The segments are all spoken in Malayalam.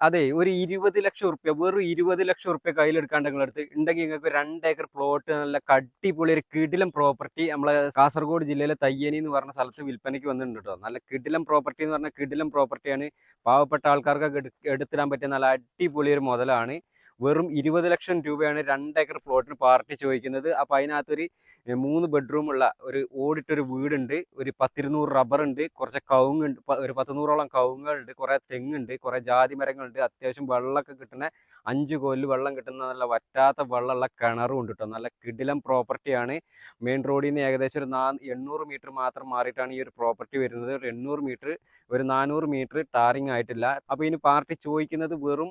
അതെ ഒരു ഇരുപത് ലക്ഷം ഉറുപ്യ വെറും ഇരുപത് ലക്ഷം ഉറുപ്യ കയ്യിലെടുക്കാണ്ട് നിങ്ങളടുത്ത് ഉണ്ടെങ്കിൽ നിങ്ങൾക്ക് രണ്ട് ഏക്കർ പ്ലോട്ട് നല്ല കട്ടിപ്പൊളി ഒരു കിടിലം പ്രോപ്പർട്ടി നമ്മളെ കാസർഗോഡ് ജില്ലയിലെ തയ്യനി എന്ന് പറഞ്ഞ സ്ഥലത്ത് വിൽപ്പനയ്ക്ക് വന്നിട്ടുണ്ട് കേട്ടോ നല്ല കിടിലം പ്രോപ്പർട്ടി എന്ന് പറഞ്ഞാൽ കിടിലം പ്രോപ്പർട്ടിയാണ് പാവപ്പെട്ട ആൾക്കാർക്കൊക്കെ എടു- എടുത്തിടാൻ പറ്റിയ നല്ല അടിപൊളി ഒരു മുതലാണ്. വെറും ഇരുപത് ലക്ഷം രൂപയാണ് രണ്ട് ഏക്കർ പ്ലോട്ടിന് പാർട്ടി ചോദിക്കുന്നത്. അപ്പോൾ അതിനകത്തൊരു മൂന്ന് ബെഡ്റൂമുള്ള ഒരു ഓടിട്ടൊരു വീടുണ്ട്. ഒരു പത്തിരുന്നൂറ് റബ്ബർ ഉണ്ട്. കുറച്ച് കവുങ്ങുണ്ട്. ഒരു പത്തുനൂറോളം കവുങ്ങുകളുണ്ട്. കുറേ തെങ്ങുണ്ട്. കുറേ ജാതി മരങ്ങളുണ്ട്. അത്യാവശ്യം വെള്ളമൊക്കെ കിട്ടുന്ന അഞ്ച് കൊല്ല് വെള്ളം കിട്ടുന്ന നല്ല വറ്റാത്ത വെള്ളമുള്ള കിണറും ഉണ്ട് കേട്ടോ നല്ല കിടിലം പ്രോപ്പർട്ടിയാണ് മെയിൻ റോഡിൽ നിന്ന് ഏകദേശം ഒരു നാ എണ്ണൂറ് മീറ്റർ മാത്രം മാറിയിട്ടാണ് ഈ ഒരു പ്രോപ്പർട്ടി വരുന്നത്. ഒരു എണ്ണൂറ് മീറ്റർ ഒരു നാനൂറ് മീറ്റർ ടാറിങ് ആയിട്ടില്ല. അപ്പോൾ ഇനി പാർട്ടി ചോദിക്കുന്നത് വെറും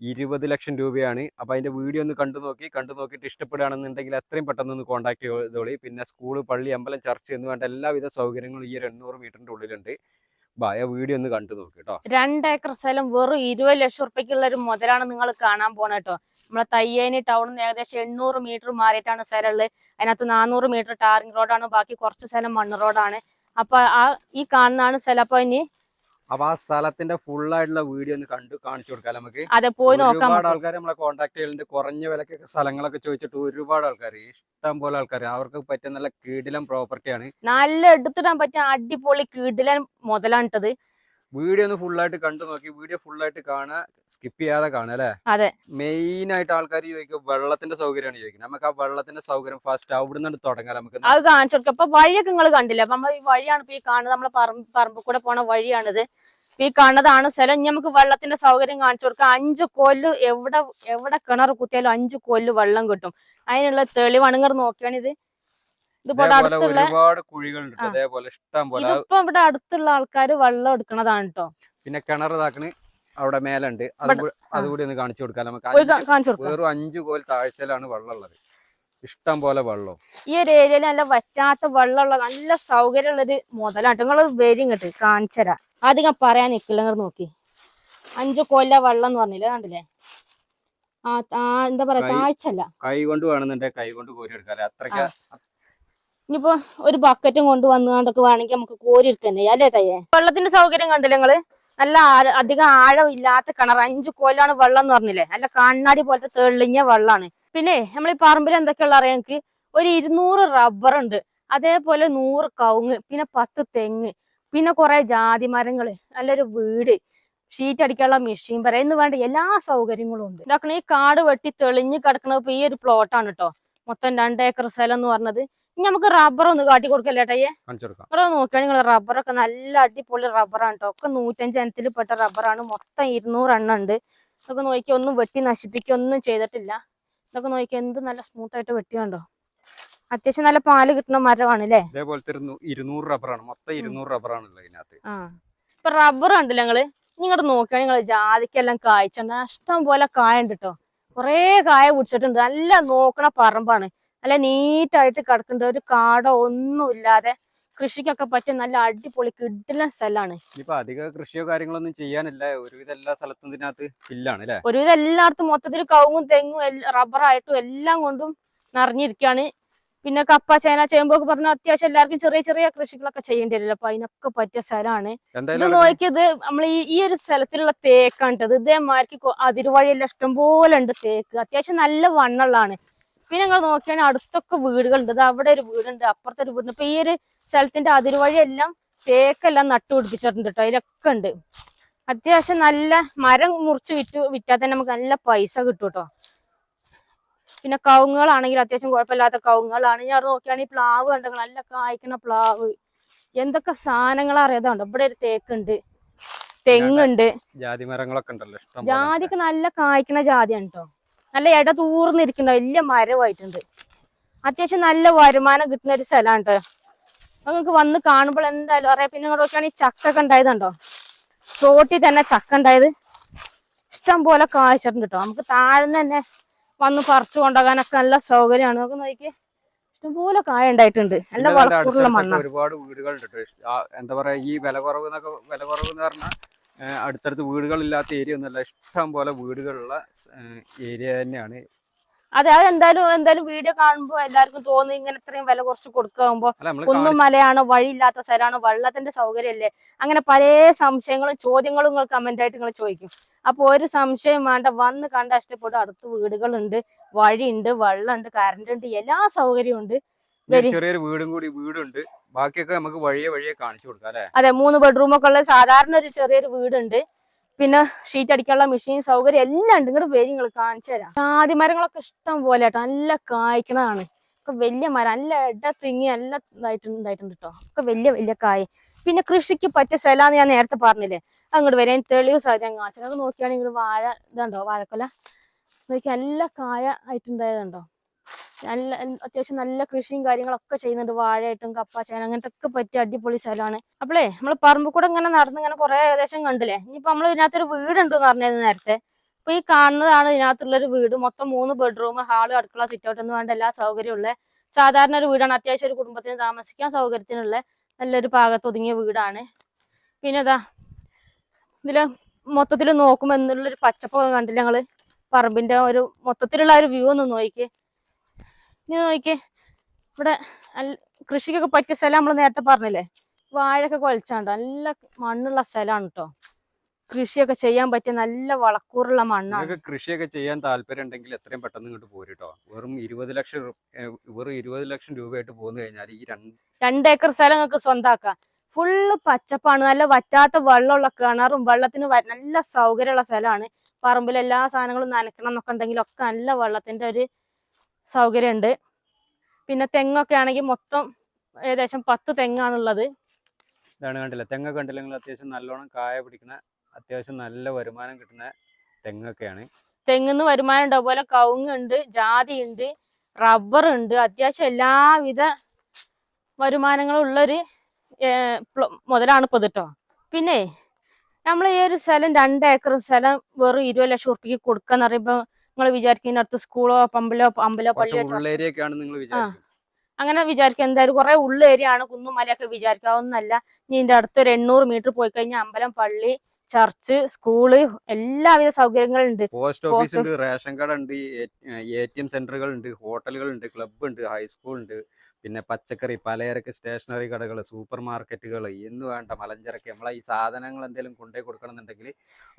ഇരുപത് ലക്ഷം രൂപയാണ്. അപ്പോൾ അതിന്റെ വീഡിയോ ഒന്ന് കണ്ടു നോക്കി. കണ്ടു നോക്കിയിട്ട് ഇഷ്ടപ്പെടുകയാണെന്നുണ്ടെങ്കിൽ എത്രയും പെട്ടെന്ന് ഒന്ന് കോൺടാക്ട് ചെയ്തോളി പിന്നെ സ്കൂൾ പള്ളി അമ്പലം ചർച്ച് എന്ന് വേണ്ട എല്ലാവിധ സൗകര്യങ്ങളും ഈ ഒരു എണ്ണൂറ് മീറ്ററിന്റെ ഉള്ളിലുണ്ട്. വീഡിയോ ഒന്ന് കണ്ടു നോക്കി കേട്ടോ രണ്ട് ഏക്കർ സ്ഥലം വെറും ഇരുപത് ലക്ഷം ഉറുപ്പ്യക്കുള്ള ഒരു മുതലാണ് നിങ്ങൾ കാണാൻ പോണ കേട്ടോ നമ്മളെ തയ്യേനി ടൗണിൽ നിന്ന് ഏകദേശം എണ്ണൂറ് മീറ്റർ മാറിയിട്ടാണ് സ്ഥലം ഉള്ളത് അതിനകത്ത് നാനൂറ് മീറ്റർ ടാറിംഗ് റോഡാണ്. ബാക്കി കുറച്ച് സ്ഥലം മണ്ണ് റോഡാണ്. അപ്പൊ ആ ഈ കാണുന്നതാണ് സ്ഥലം. അപ്പൊ ഇനി അപ്പോൾ ആ സ്ഥലത്തിന്റെ ഫുൾ ആയിട്ടുള്ള വീഡിയോ ഒന്ന് കണ്ടു കാണിച്ചു കൊടുക്കാം നമുക്ക്? അതെ പോയി നോക്കാം ഒരുപാട് ആൾക്കാർ നമ്മളെ കോൺടാക്ട് ചെയ്യലുണ്ട്. കുറഞ്ഞ വിലക്കൊക്കെ സ്ഥലങ്ങളൊക്കെ ചോദിച്ചിട്ട് ഒരുപാട് ആൾക്കാർ ഇഷ്ടം പോലെ ആൾക്കാർ അവർക്ക് പറ്റിയ നല്ല കീടിലം പ്രോപ്പർട്ടിയാണ് നല്ല എടുത്തിടാൻ പറ്റിയ അടിപൊളി കിടിലൻ മുതലാണിട്ടത്. വീഡിയോ ഒന്ന് ഫുള്ളായിട്ട് കണ്ടു നോക്കി. വീഡിയോ ഫുള്ളായിട്ട് കാണുക സ്കിപ്പ് ചെയ്യാതെ കാണുക അല്ലേ? അതെ. മെയിൻ ആയിട്ട് ആൾക്കാർ ചോദിക്കും വെള്ളത്തിന്റെ സൗകര്യമാണ് ചോദിക്കുന്നത്. നമുക്ക് ആ വെള്ളത്തിന്റെ സൗകര്യം ഫസ്റ്റ് അവിടെ നിന്ന് തുടങ്ങാം നമുക്ക്. അത് കാണിച്ചു കൊടുക്കാം. അപ്പൊ വഴിയൊക്കെ നിങ്ങൾ കണ്ടില്ല? അപ്പൊ നമ്മൾ ഈ വഴിയാണ് ഇപ്പൊ ഈ കാണുന്നത്. നമ്മളെ പറമ്പ് പറമ്പിൽ കൂടെ പോണ വഴിയാണിത്. ഈ കാണുന്നതാണ് സ്ഥലം. നമുക്ക് വെള്ളത്തിന്റെ സൗകര്യം കാണിച്ചു കൊടുക്കാം. അഞ്ച് കൊല്ല് എവിടെ എവിടെ കിണർ കുത്തിയാലും അഞ്ച് കൊല്ല് വെള്ളം കിട്ടും. അതിനുള്ള തെളിവാണ്. നിങ്ങൾ നോക്കിയാണിത്. അടുത്തുള്ള ഒരുപാട് കുഴികളുണ്ട്. അതേപോലെ ഇഷ്ടം പോലെ ഇതിപ്പോ ഇവിടെ അടുത്തുള്ള ആൾക്കാർ വെള്ളം എടുക്കണതാണ് കേട്ടോ പിന്നെ കിണർ ഇതാക്കണ്. അവിടെ മേലുണ്ട്. അതുകൂടി ഒന്ന് കാണിച്ചു കൊടുക്കാം. നമുക്ക് വെറും അഞ്ചു കോൽ താഴ്ചയിലാണ് വെള്ളം ഉള്ളത് ഇഷ്ടം പോലെ വെള്ളം? ഈ ഒരു ഏരിയയിൽ നല്ല വറ്റാത്ത വെള്ളമുള്ള നല്ല സൗകര്യമുള്ളൊരു മുതലാണ് നിങ്ങൾ വരും ഇങ്ങോട്ട് കാണിച്ചരാ ഞാൻ പറയാൻ നിങ്ങൾ നോക്കി. അഞ്ചു കൊല്ല വെള്ളം എന്ന് പറഞ്ഞില്ലേ കണ്ടില്ലേ? ആ എന്താ പറയാ താഴ്ചല്ല കൈ കൊണ്ട് വേണമെന്നുണ്ടെങ്കിൽ കൈ കൊണ്ട് കോരി എടുക്കാം അത്രയ്ക്ക് ഇനിയിപ്പോ ഒരു ബക്കറ്റും കൊണ്ട് വന്നുകൊണ്ടൊക്കെ വേണമെങ്കിൽ നമുക്ക് കോരി എടുക്കന്നെ അല്ലേ തയ്യേ? വെള്ളത്തിന്റെ സൗകര്യം കണ്ടില്ല നിങ്ങൾ? നല്ല ആഴ- അധികം ആഴമില്ലാത്ത കിണർ അഞ്ചു കൊല്ലാണ് വെള്ളം എന്ന് പറഞ്ഞില്ലേ? നല്ല കണ്ണാടി പോലത്തെ തെളിഞ്ഞ വെള്ളമാണ് പിന്നെ നമ്മൾ ഈ പറമ്പിൽ എന്തൊക്കെയുള്ള അറിയാം എനിക്ക് ഒരു ഇരുന്നൂറ് റബ്ബർ ഉണ്ട്. അതേപോലെ നൂറ് കവുങ്ങ് പിന്നെ പത്ത് തെങ്ങ് പിന്നെ കുറെ ജാതി മരങ്ങൾ നല്ലൊരു വീട് ഷീറ്റ് അടിക്കാനുള്ള മെഷീൻ വരെ എന്ന് വേണ്ട എല്ലാ സൗകര്യങ്ങളും ഉണ്ട്. ഇതാക്കണ ഈ കാട് വെട്ടി തെളിഞ്ഞ് ഇപ്പൊ ഈ ഒരു പ്ലോട്ടാണ് കേട്ടോ മൊത്തം രണ്ട് ഏക്കർ സ്ഥലം എന്ന് പറഞ്ഞത്. നമുക്ക് റബ്ബർ ഒന്ന് കാട്ടി കൊടുക്കല്ലേ ഏട്ടാ കാണിച്ചു കൊടുക്കാം നിങ്ങൾ റബ്ബറൊക്കെ നല്ല അടിപൊളി റബ്ബറാണ് കേട്ടോ ഒക്കെ നൂറ്റഞ്ച് എണ്ണത്തിൽ പെട്ട റബ്ബറാണ് മൊത്തം ഇരുന്നൂറ് എണ്ണം ഉണ്ട്. ഇതൊക്കെ നോക്കി ഒന്നും വെട്ടി നശിപ്പിക്കുക ഒന്നും ചെയ്തിട്ടില്ല. ഇതൊക്കെ നോക്കി എന്ത് നല്ല സ്മൂത്ത് ആയിട്ട് വെട്ടിയുണ്ടോ അത്യാവശ്യം നല്ല പാൽ കിട്ടുന്ന മരമാണ് അല്ലേ ഇതേപോലത്തെ ഒരു ഇരുന്നൂറ് റബ്ബറാണ് മൊത്തം ഇരുന്നൂറ് റബ്ബറാണ് ഇതിനകത്ത്. ആ. ഇപ്പൊ റബ്ബർ ഉണ്ടല്ലോ നിങ്ങൾ. നിങ്ങടെ നോക്കിയാ? നിങ്ങൾ ജാതിക്കെല്ലാം കായ്ച്ചുണ്ട്. ഇഷ്ടം പോലെ കായ ഉണ്ട് കേട്ടോ കുറേ കായ പിടിച്ചിട്ടുണ്ട്. നല്ല നോക്കണ പറമ്പാണ്. നല്ല നീറ്റായിട്ട് കിടക്കുന്നുണ്ട് ഒരു കാടോ ഒന്നും ഇല്ലാതെ കൃഷിക്കൊക്കെ പറ്റിയ നല്ല അടിപൊളി കിട്ടുന്ന സ്ഥലമാണ്. ഇപ്പൊ അധിക കൃഷിയോ കാര്യങ്ങളൊന്നും ചെയ്യാനില്ല. ഒരുവിധ എല്ലാ സ്ഥലത്തും ഇതിനകത്ത് ഫില്ലാണ് അല്ലെ? ഒരുവിധ എല്ലായിടത്തും മൊത്തത്തിൽ കവുങ്ങും തെങ്ങും റബ്ബറായിട്ടും എല്ലാം കൊണ്ടും നിറഞ്ഞിരിക്കുകയാണ് പിന്നെ കപ്പ ചേന ചേമ്പൊക്കെ പറഞ്ഞാൽ അത്യാവശ്യം എല്ലാവർക്കും ചെറിയ ചെറിയ കൃഷികളൊക്കെ ചെയ്യേണ്ടി വരില്ല? അപ്പൊ അതിനൊക്കെ പറ്റിയ സ്ഥലമാണ്. ഇത് നോക്കിയത് നമ്മൾ ഈ ഈ ഒരു സ്ഥലത്തിലുള്ള തേക്കാണ്ടത് ഇതേമാർക്ക് അതിരുവഴിയെല്ലാം ഇഷ്ടംപോലെ ഉണ്ട് തേക്ക്. അത്യാവശ്യം നല്ല വണ്ണുള്ളതാണ്. പിന്നെ നിങ്ങൾ നോക്കിയാൽ അടുത്തൊക്കെ വീടുകളുണ്ട്. ഇത് അവിടെ ഒരു വീടുണ്ട് അപ്പുറത്തെ ഒരു വീടുണ്ട്. ഇപ്പൊ ഈ ഒരു സ്ഥലത്തിന്റെ അതിരുവഴിയെല്ലാം തേക്കെല്ലാം നട്ടു പിടിപ്പിച്ചിട്ടുണ്ട് കേട്ടോ അതിലൊക്കെ ഉണ്ട്. അത്യാവശ്യം നല്ല മരം മുറിച്ച് വിറ്റു വിറ്റാൽ തന്നെ നമുക്ക് നല്ല പൈസ കിട്ടും കേട്ടോ പിന്നെ കവുങ്ങുകളാണെങ്കിൽ അത്യാവശ്യം കുഴപ്പമില്ലാത്ത കവുങ്ങുകളാണ്. ഞാൻ അവിടെ നോക്കിയാണെങ്കിൽ പ്ലാവ് കണ്ടെങ്കിൽ നല്ല കായ്ക്കണ പ്ലാവ്. എന്തൊക്കെ സാധനങ്ങൾ അറിയാതുണ്ട് ഇവിടെ ഒരു തേക്കുണ്ട്. തെങ്ങുണ്ട്. ജാതി മരങ്ങളൊക്കെ ഉണ്ടല്ലോ. ജാതിക്ക് നല്ല കായ്ക്കണ ജാതിയാണ് കേട്ടോ നല്ല ഇട തൂർന്നിരിക്കുന്ന വലിയ മരമായിട്ടുണ്ട്. അത്യാവശ്യം നല്ല വരുമാനം കിട്ടുന്ന ഒരു സ്ഥലമാണ് കേട്ടോ നിങ്ങൾക്ക് വന്ന് കാണുമ്പോൾ എന്തായാലും അറിയാം. പിന്നെ ഇങ്ങോട്ട് നോക്കുകയാണെങ്കിൽ ചക്ക ഒക്കെ ഉണ്ടായതുണ്ടോ? ചോട്ടിൽ തന്നെ ചക്ക ഉണ്ടായത്. ഇഷ്ടം പോലെ കായ്ച്ചിട്ടുണ്ട് കേട്ടോ. നമുക്ക് താഴ്ന്ന് തന്നെ വന്ന് പറിച്ചു കൊണ്ടുപോകാനൊക്കെ നല്ല സൗകര്യമാണ്. നമുക്ക് നോക്കി ഇഷ്ടംപോലെ കായ ഉണ്ടായിട്ടുണ്ട്. നല്ല വളർത്തുള്ള മണ്ണാണ് ഒരുപാട് വീടുകളുണ്ട്. എന്താ പറയാ ഈ വില കുറവ് എന്നൊക്കെ വില കുറവ് എന്ന് പറഞ്ഞാൽ അടുത്തടുത്ത് വീടുകളില്ലാത്ത ഏരിയ ഒന്നുമല്ല. ഇഷ്ടം പോലെ വീടുകളുള്ള ഏരിയ തന്നെയാണ്. അതെ അത് എന്തായാലും എന്തായാലും വീഡിയോ കാണുമ്പോ എല്ലാവർക്കും തോന്നി ഇങ്ങനെ ഇത്രയും വില കുറച്ച് കൊടുക്കുമ്പോ കുന്നും മലയാണ് വഴിയില്ലാത്ത സ്ഥലമാണ് വെള്ളത്തിന്റെ സൗകര്യമല്ലേ? അങ്ങനെ പല സംശയങ്ങളും ചോദ്യങ്ങളും നിങ്ങൾ കമന്റ് ആയിട്ട് നിങ്ങൾ ചോദിക്കും. അപ്പൊ ഒരു സംശയം വേണ്ട വന്ന് കണ്ട ഇഷ്ടപ്പെട്ടു അടുത്ത് വീടുകളുണ്ട് വഴിയുണ്ട് വെള്ളമുണ്ട് കറണ്ട് ഉണ്ട് എല്ലാ സൗകര്യവും ഉണ്ട്. ചെറിയൊരു വീടും കൂടി വീടുണ്ട്. ബാക്കിയൊക്കെ നമുക്ക് വഴിയെ വഴിയെ കാണിച്ചു കൊടുക്കാം അല്ലെ? അതെ മൂന്ന് ബെഡ്റൂം ഒക്കെ ഉള്ള സാധാരണ ഒരു ചെറിയൊരു വീടുണ്ട്. പിന്നെ ഷീറ്റ് അടിക്കാനുള്ള മെഷീൻ സൗകര്യം എല്ലാം ഉണ്ട്. ഇങ്ങോട്ട് വരി നിങ്ങൾ കാണിച്ചു തരാം. ജാതി മരങ്ങളൊക്കെ ഇഷ്ടം പോലെ കേട്ടോ. നല്ല കായ്ക്കണതാണ്. ഒക്കെ വലിയ മരം. നല്ല ഇട തിങ്ങി നല്ല ഇതായിട്ടുണ്ടായിട്ടുണ്ട് കേട്ടോ ഒക്കെ വലിയ വലിയ കായ്. പിന്നെ കൃഷിക്ക് പറ്റിയ സ്ഥലമാന്ന് ഞാൻ നേരത്തെ പറഞ്ഞില്ലേ? അങ്ങോട്ട് വരാൻ തെളിവ് സാധ്യത കാണിച്ചത് അത് നോക്കിയാണെങ്കിൽ വാഴ ഇതുണ്ടോ? വാഴക്കൊല. നോക്കി നല്ല കായ ആയിട്ടുണ്ടായതുണ്ടോ? നല്ല അത്യാവശ്യം നല്ല കൃഷിയും കാര്യങ്ങളൊക്കെ ചെയ്യുന്നുണ്ട്. വാഴയായിട്ടും കപ്പ ചേന അങ്ങനത്തെ ഒക്കെ പറ്റിയ അടിപൊളി സ്ഥലമാണ്. അപ്പളേ നമ്മൾ പറമ്പ് കൂടെ ഇങ്ങനെ നടന്ന് ഇങ്ങനെ കുറെ ഏകദേശം കണ്ടില്ലേ? ഇനിയിപ്പോ നമ്മൾ ഇതിനകത്തൊരു വീട് ഉണ്ടെന്ന് പറഞ്ഞത് നേരത്തെ? അപ്പൊ ഈ കാണുന്നതാണ് ഇതിനകത്തുള്ളൊരു വീട്. മൊത്തം മൂന്ന് ബെഡ്റൂം ഹാൾ അടുക്കള സിറ്റ് ഔട്ട് എന്ന് വേണ്ട എല്ലാ സൗകര്യമുള്ള സാധാരണ ഒരു വീടാണ്. അത്യാവശ്യം ഒരു കുടുംബത്തിന് താമസിക്കാൻ സൗകര്യത്തിനുള്ള നല്ലൊരു പാകത്തൊതുങ്ങിയ വീടാണ്. പിന്നെ ഇതാ ഇതിൽ മൊത്തത്തിൽ നോക്കുമ്പോൾ എന്നുള്ളൊരു പച്ചപ്പൊക്കെ കണ്ടില്ല ഞങ്ങൾ പറമ്പിന്റെ ഒരു മൊത്തത്തിലുള്ള ഒരു വ്യൂ ഒന്ന് നോക്കിക്കേ ഇനി നോക്കിക്കേ ഇവിടെ കൃഷിക്കൊക്കെ പറ്റിയ സ്ഥലം നമ്മൾ നേരത്തെ പറഞ്ഞില്ലേ? വാഴയൊക്കെ കുഴച്ചാണ്ട് നല്ല മണ്ണുള്ള സ്ഥലമാണ് കേട്ടോ കൃഷിയൊക്കെ ചെയ്യാൻ പറ്റിയ നല്ല വളക്കൂറുള്ള മണ്ണാണ്. കൃഷിയൊക്കെ ചെയ്യാൻ താല്പര്യം ഉണ്ടെങ്കിൽ എത്രയും പെട്ടെന്ന് ഇങ്ങോട്ട് പോരിട്ടോ. വെറും ഇരുപത് ലക്ഷം വെറും ഇരുപത് ലക്ഷം രൂപയായിട്ട് പോന്നു കഴിഞ്ഞാൽ ഈ രണ്ട് രണ്ട് ഏക്കർ സ്ഥലം നിങ്ങൾക്ക് സ്വന്തമാക്കാം ഫുള്ള് പച്ചപ്പാണ്. നല്ല വറ്റാത്ത വെള്ളമുള്ള കിണറും വെള്ളത്തിന് നല്ല സൗകര്യമുള്ള സ്ഥലമാണ്. പറമ്പിൽ എല്ലാ സാധനങ്ങളും നനക്കണം എന്നൊക്കെ ഉണ്ടെങ്കിൽ ഒക്കെ നല്ല വെള്ളത്തിന്റെ ഒരു സൗകര്യം ഉണ്ട് പിന്നെ തെങ്ങൊക്കെ ആണെങ്കിൽ മൊത്തം ഏകദേശം പത്ത് തെങ്ങാണുള്ളത്. ഇതാണ് കണ്ടില്ല? തെങ്ങ് കണ്ടില്ലെങ്കിൽ അത്യാവശ്യം നല്ലോണം കായ പിടിക്കുന്ന അത്യാവശ്യം നല്ല വരുമാനം കിട്ടുന്ന തെങ്ങൊക്കെയാണ്. തെങ്ങിന്ന് വരുമാനം ഉണ്ട്. അതുപോലെ കവുങ്ങുണ്ട് ജാതി ഉണ്ട് റബ്ബർ ഉണ്ട് അത്യാവശ്യം എല്ലാവിധ വരുമാനങ്ങളും ഉള്ളൊരു മുതലാണ് പൊതുട്ടോ കേട്ടോ പിന്നെ നമ്മൾ ഈ ഒരു സ്ഥലം രണ്ട് ഏക്കർ സ്ഥലം വെറും ഇരുപത് ലക്ഷം ഉറുപ്പിക്ക് കൊടുക്കാന്ന് പറയുമ്പോ നിങ്ങൾ വിചാരിക്കും ഇതിനടുത്ത് സ്കൂളോ പമ്പിലോ അമ്പലോ പള്ളിയോ വിചാരിക്കും. അങ്ങനെ വിചാരിക്കുക എന്തായാലും കുറെ ഉള്ള ഏരിയ ആണ് കുന്നും മലയൊക്കെ വിചാരിക്കാവുന്നല്ല ഇനി ഇതിന്റെ അടുത്ത് ഒരു എണ്ണൂറ് മീറ്റർ പോയി കഴിഞ്ഞാൽ അമ്പലം പള്ളി ചർച്ച് സ്കൂൾ എല്ലാവിധ സൗകര്യങ്ങളും ഉണ്ട് പോസ്റ്റ് ഓഫീസ് ഉണ്ട് റേഷൻ കട ഉണ്ട് എ ടി എം സെന്ററുകൾ ഉണ്ട് ഹോട്ടലുകൾ ഉണ്ട് ക്ലബ്ബ് ഉണ്ട് ഹൈസ്കൂൾ ഉണ്ട് പിന്നെ പച്ചക്കറി പലചരക്ക് സ്റ്റേഷനറി കടകൾ സൂപ്പർ മാർക്കറ്റുകൾ എന്ന് വേണ്ട മലഞ്ചരക്ക്. നമ്മളെ ഈ സാധനങ്ങൾ എന്തെങ്കിലും കൊണ്ടേ കൊടുക്കണം എന്നുണ്ടെങ്കിൽ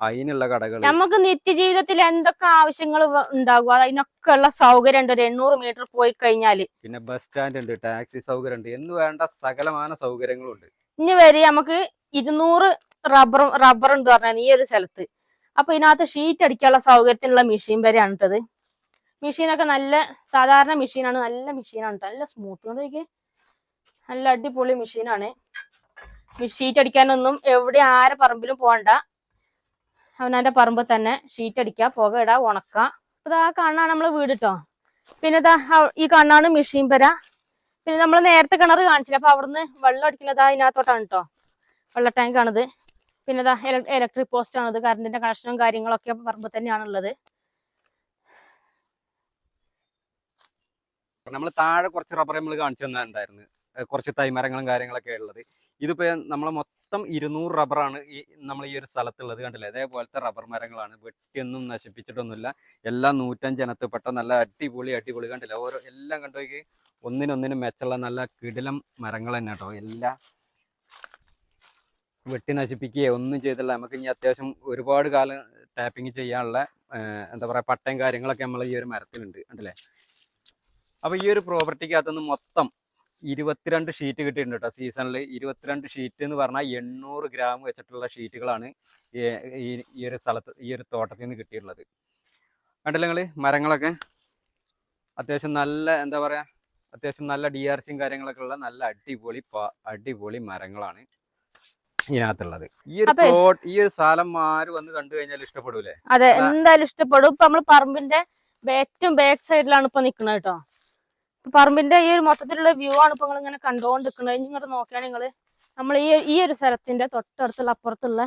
അതിനുള്ള കടകൾ നമുക്ക് നിത്യജീവിതത്തിൽ എന്തൊക്കെ ആവശ്യങ്ങൾ ഉണ്ടാകും? അതിനൊക്കെ ഉള്ള സൗകര്യം ഉണ്ട് ഒരു എണ്ണൂറ് മീറ്റർ പോയി കഴിഞ്ഞാൽ പിന്നെ ബസ് സ്റ്റാൻഡ് ഉണ്ട് ടാക്സി സൗകര്യം ഉണ്ട് എന്ന് വേണ്ട സകലമാന സൗകര്യങ്ങളും ഉണ്ട് ഇനി വരെ നമുക്ക് ഇരുന്നൂറ് റബ്ബർ റബ്ബർ ഉണ്ട് പറഞ്ഞാൽ ഈ ഒരു സ്ഥലത്ത്. അപ്പൊ ഇതിനകത്ത് ഷീറ്റ് അടിക്കാനുള്ള സൗകര്യത്തിനുള്ള മെഷീൻ വരെയാണ് ഇട്ടത് മെഷീനൊക്കെ നല്ല സാധാരണ മെഷീനാണ് നല്ല മെഷീനാണ് നല്ല സ്മൂത്ത് കൊണ്ടൊക്കെ നല്ല അടിപൊളി മെഷീനാണ് ഷീറ്റ് അടിക്കാനൊന്നും എവിടെ ആരെ പറമ്പിലും പോകണ്ട. അവനാന്റെ പറമ്പ് തന്നെ ഷീറ്റ് അടിക്കുക പുക ഇടുക ഉണക്കുക. അപ്പൊ ആ കണ്ണാണ് നമ്മളെ വീട് കേട്ടോ പിന്നെ ഈ കണ്ണാണ് മെഷീൻ പെര. പിന്നെ നമ്മൾ നേരത്തെ കിണർ കാണിച്ചില്ല? അപ്പൊ അവിടുന്ന് വെള്ളം അടിക്കുന്നത് അതിനകത്തോട്ടാണ് കേട്ടോ വെള്ള ടാങ്ക് ആണത്. പിന്നെ ഇലക്ട്രിക് പോസ്റ്റ് ആണത്. കറണ്ടിന്റെ കണക്ഷനും കാര്യങ്ങളൊക്കെ പറമ്പ് തന്നെയാണുള്ളത്. നമ്മൾ താഴെ കുറച്ച് റബ്ബർ നമ്മൾ കാണിച്ചു തന്നിട്ടുണ്ടായിരുന്നു കുറച്ച് തൈമരങ്ങളും കാര്യങ്ങളൊക്കെ ഉള്ളത്. ഇതിപ്പോൾ നമ്മൾ മൊത്തം ഇരുന്നൂറ് റബ്ബറാണ് ഈ നമ്മൾ ഈ ഒരു സ്ഥലത്തുള്ളത് കണ്ടില്ലേ? അതേപോലത്തെ റബ്ബർ മരങ്ങളാണ് വെട്ടിയൊന്നും നശിപ്പിച്ചിട്ടൊന്നുമില്ല. എല്ലാം നൂറ്റഞ്ച് ഇനത്തിൽപ്പെട്ട നല്ല അടിപൊളി അടിപൊളി കണ്ടില്ല? ഓരോ എല്ലാം കണ്ടുപോയി ഒന്നിനൊന്നിനും മെച്ചമുള്ള നല്ല കിടിലം മരങ്ങൾ തന്നെ കേട്ടോ. എല്ലാം വെട്ടി നശിപ്പിക്കുകയോ. ഒന്നും ചെയ്തില്ല നമുക്ക് ഇനി അത്യാവശ്യം ഒരുപാട് കാലം ടാപ്പിംഗ് ചെയ്യാനുള്ള എന്താ പറയുക പട്ടയും കാര്യങ്ങളൊക്കെ നമ്മൾ ഈ ഒരു മരത്തിലുണ്ട് കണ്ടില്ലേ? അപ്പൊ ഈ ഒരു പ്രോപ്പർട്ടിക്കകത്തുനിന്ന് മൊത്തം ഇരുപത്തിരണ്ട് ഷീറ്റ് കിട്ടിയിട്ടുണ്ട് കേട്ടോ സീസണിൽ ഇരുപത്തിരണ്ട് ഷീറ്റ് എന്ന് പറഞ്ഞാൽ എണ്ണൂറ് ഗ്രാം വെച്ചിട്ടുള്ള ഷീറ്റുകളാണ് ഈ ഒരു സ്ഥലത്ത് ഈ ഒരു തോട്ടത്തിൽ നിന്ന് കിട്ടിയിട്ടുള്ളത്. കണ്ടില്ല നിങ്ങൾ മരങ്ങളൊക്കെ? അത്യാവശ്യം നല്ല എന്താ പറയാ അത്യാവശ്യം നല്ല ഡി ആർ സിയും കാര്യങ്ങളൊക്കെ ഉള്ള നല്ല അടിപൊളി അടിപൊളി മരങ്ങളാണ് ഇതിനകത്തുള്ളത്. ഈ ഒരു പ്ലോട്ട് ഈ ഒരു സ്ഥലം ആര് വന്ന് കണ്ടു കഴിഞ്ഞാൽ ഇഷ്ടപ്പെടൂലേ? അതെ എന്തായാലും ഇഷ്ടപ്പെടും. ഇപ്പൊ നമ്മൾ പറമ്പിന്റെ ഏറ്റവും ബാക്ക് സൈഡിലാണ് ഇപ്പൊ നിക്കണത് കേട്ടോ പറമ്പിന്റെ ഈ ഒരു മൊത്തത്തിലുള്ള വ്യൂ ആണ് ഇപ്പൊ നിങ്ങൾ ഇങ്ങനെ കണ്ടുകൊണ്ടിരിക്കുന്നത് ഇനി ഇങ്ങോട്ട് നോക്കിയാൽ നിങ്ങൾ നമ്മൾ ഈ ഈ ഒരു സ്ഥലത്തിന്റെ തൊട്ടടുത്തുള്ള അപ്പുറത്തുള്ള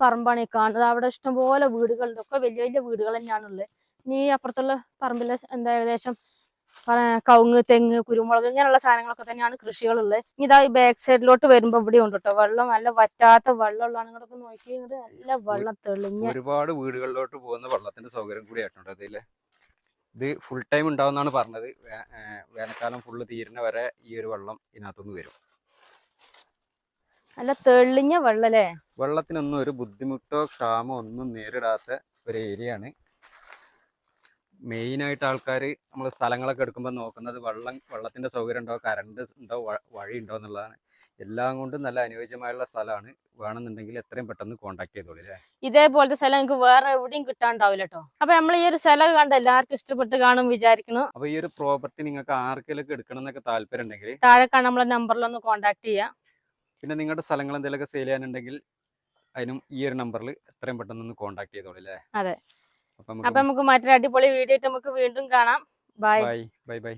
പറമ്പാണ് ഈ കാണുന്നത്. അവിടെ ഇഷ്ടംപോലെ വീടുകളുണ്ട്. ഒക്കെ വലിയ വലിയ വീടുകൾ തന്നെയാണുള്ളത് ഇനി ഈ അപ്പുറത്തുള്ള പറമ്പിലെ എന്താ ഏകദേശം കവുങ്ങ് തെങ്ങ് കുരുമുളക് ഇങ്ങനെയുള്ള സാധനങ്ങളൊക്കെ തന്നെയാണ് കൃഷികളുള്ളത്. ഇനി ഇതാ ഈ ബാക്ക് സൈഡിലോട്ട് വരുമ്പോ ഇവിടെ ഉണ്ട് കേട്ടോ വെള്ളം നല്ല വറ്റാത്ത വെള്ളമുള്ളതാണ്. ഇങ്ങോട്ടൊക്കെ നോക്കി ഇങ്ങോട്ട് നല്ല വെള്ളം തെളിഞ്ഞ ഒരുപാട് വീടുകളിലോട്ട് പോകുന്ന വെള്ളത്തിന്റെ സൗകര്യം കൂടി ആയിട്ടുണ്ട് അതിൽ. ഇത് ഫുൾ ടൈം ഉണ്ടാവുമെന്നാണ് പറഞ്ഞത്. വേനൽക്കാലം ഫുള്ള് തീരുന്ന വരെ ഈ ഒരു വെള്ളം ഇതിനകത്തുനിന്ന് വരും. അല്ല തെളിഞ്ഞ വെള്ളല്ലേ? വെള്ളത്തിനൊന്നും ഒരു ബുദ്ധിമുട്ടോ ക്ഷാമോ ഒന്നും നേരിടാത്ത ഒരു ഏരിയ ആണ്. മെയിൻ ആയിട്ട് ആൾക്കാർ നമ്മൾ സ്ഥലങ്ങളൊക്കെ എടുക്കുമ്പോൾ നോക്കുന്നത് വെള്ളം വെള്ളത്തിന്റെ സൗകര്യം ഉണ്ടോ കറണ്ട് ഉണ്ടോ വഴി ഉണ്ടോ എന്നുള്ളതാണ്. എല്ലാം കൊണ്ടും നല്ല അനുയോജ്യമായുള്ള സ്ഥലമാണ്. വേണമെന്നുണ്ടെങ്കിൽ എത്രയും പെട്ടെന്ന് കോൺടാക്ട് ചെയ്തോളൂ അല്ലേ? ഇതേപോലത്തെ സ്ഥലം നിങ്ങൾക്ക് വേറെ എവിടെയും കിട്ടാണ്ടാവില്ല കേട്ടോ അപ്പൊ നമ്മൾ ഈ ഒരു സ്ഥലം കണ്ട എല്ലാവർക്കും ഇഷ്ടപ്പെട്ട് കാണും വിചാരിക്കുന്നു. അപ്പൊ ഈ ഒരു പ്രോപ്പർട്ടി നിങ്ങൾക്ക് ആർക്കെങ്കിലും എടുക്കണം എന്നൊക്കെ താല്പര്യം ഉണ്ടെങ്കിൽ താഴെ കാണാൻ നമ്മളെ നമ്പറിലൊന്ന് കോൺടാക്ട് ചെയ്യാം. പിന്നെ നിങ്ങളുടെ സ്ഥലങ്ങൾ എന്തെങ്കിലും സെയിൽ ചെയ്യാനുണ്ടെങ്കിൽ അതിനും ഈ ഒരു നമ്പറിൽ എത്രയും പെട്ടെന്ന് ഒന്ന് കോൺടാക്ട് ചെയ്തോളൂ അല്ലേ? അതെ. അപ്പം അപ്പൊ നമുക്ക് മറ്റൊരു അടിപൊളി വീഡിയോ ആയിട്ട് നമുക്ക് വീണ്ടും കാണാം. Bye bye bye bye